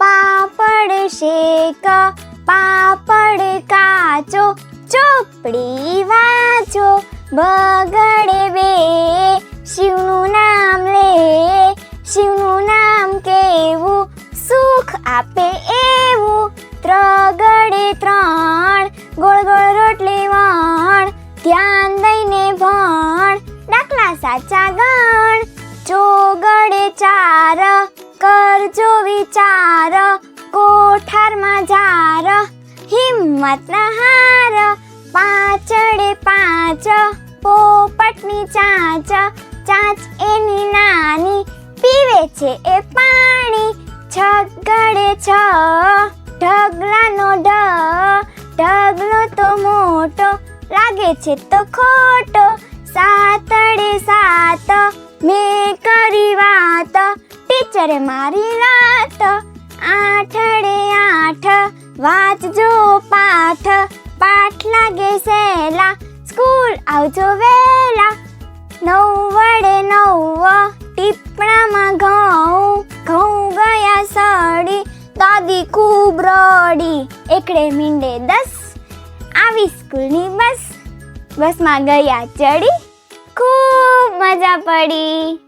પાપડ શેક, પાપડ કાચો, ચોપડી વાચો બગડે બે, શિવનું નામ લે, શિવનું નામ કેવું, સુખ આપે એવું, ત્રગડે ત્રણ, ગોળ ગોળ રોટલી વણ, ધ્યાન દઈને ભણ, દાખલા સાચા ગણ, ચોગડે ચાર કરજો વિચાર, કોઠારમાં જાર હિંમત હાર, પાછળે પાંચ, પોપટની ચાંચ ચાંચ એની નાની, પીવે છે એ પાણી, છગડે છ, ઢગલાનો ઢ, ઢગલો તો મોટો, લાગે છે તો ખોટો સાતડે ટીચરે મારી રાત. આઠડે આઠ, વાંચજો પાઠ. પાઠ લાગે સહેલા, સ્કૂલ આવજો વહેલા નવ વડે નવ, ટીપણામાં ઘઉં. ઘઉં ગયા સડી, દાદી ખૂબ રડી. એકડે મીંડે દસ, આવી સ્કૂલની બસ. બસમાં ગયા ચડી, ખૂબ મજા પડી.